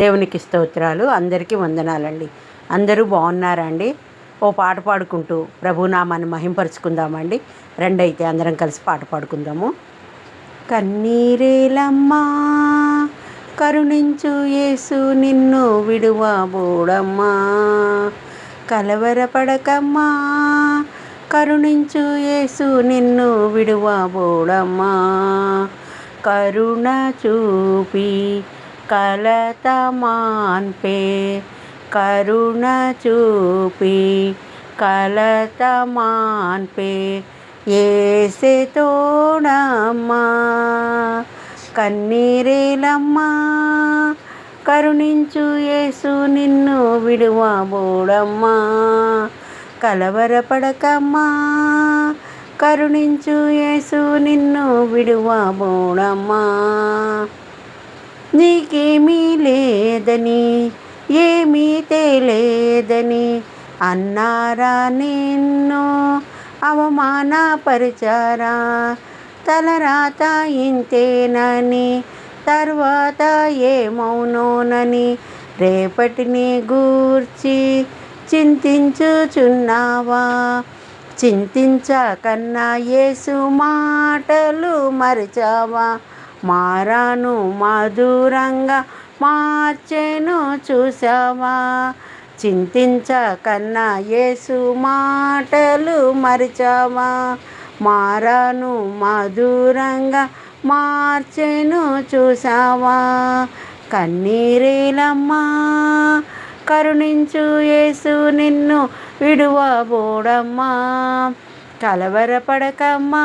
దేవునికి స్తోత్రాలు అందరికీ వందనాలండి. అందరూ బాగున్నారా అండి ఓ పాట పాడుకుంటూ ప్రభునామాన్ని మహింపరుచుకుందామండి. రెండు అయితే అందరం కలిసి పాట పాడుకుందాము. కన్నీరేలమ్మా కరుణించు యేసు నిన్ను విడువబోడమ్మా. కలవరపడకమ్మా కరుణించు యేసు నిన్ను విడువబోడమ్మా. కరుణ చూపి కలతమాన్పే కరుణ చూపి కలతమాన్పే ఏసే తోడమ్మా కన్నీరేలమ్మా కరుణించు యేసు నిన్ను విడువబోడమ్మా కలవరపడకమ్మా కరుణించు యేసు నిన్ను విడువబోడమ్మా. నీకేమీ లేదని ఏమీ తెలియదని అన్నారా నిన్ను అవమానపరిచారా? తలరాత ఇంతేనని తర్వాత ఏమవునోనని రేపటిని గూర్చి చింతించుచున్నావా? చింతించకన్నా యేసు మాటలు మరిచావా? మారాను మధురంగా మార్చెను చూసావా చింతించకన్నా యేసు మాటలు మరిచావా? మారాను మధురంగా మార్చెను చూసావా కన్నీరేలమ్మా కరుణించు యేసు నిన్ను విడువబోడమ్మా. కలవరపడకమ్మా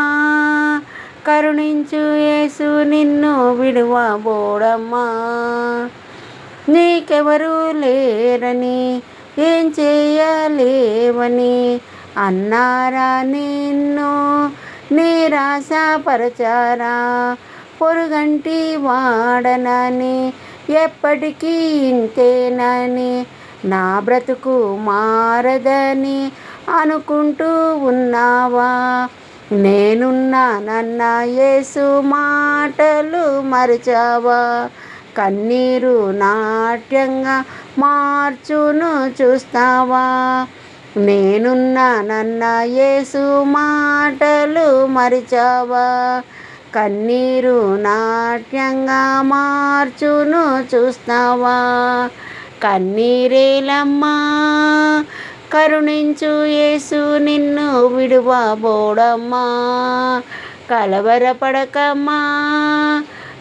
కరుణించు యేసు నిన్ను విడువబోడమ్మా. నీకెవరు లేరని ఏం చేయలేవని అన్నారా నిన్ను. నిరాశపరచారా పొరుగంటి వాడనని ఎప్పటికీ ఇంతేనని నా బ్రతుకు మారదని అనుకుంటూ ఉన్నావా? నేనున్నానన్న యేసు మాటలు మరిచావా? కన్నీరు నాట్యంగా మార్చును చూస్తావా? నేనున్నానన్న యేసు మాటలు మరిచావా? కన్నీరు నాట్యంగా మార్చును చూస్తావా? కన్నీరేలమ్మా కరుణించు యేసు నిన్ను విడువబోడమ్మా. కలవరపడకమ్మా.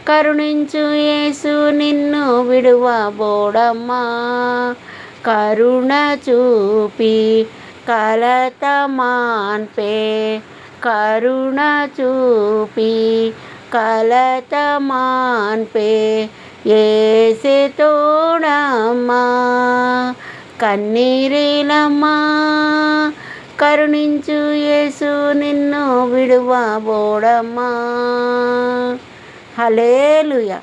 కరుణించు యేసు నిన్ను విడువబోడమ్మా. కరుణ చూపి కలత మాన్పే కరుణ చూపి కలత మాన్పే ఏసే తోడమ్మా. కన్నీరేలమ్మా కరుణించు యేసు నిన్ను విడువబోడమ్మా. హలేలుయా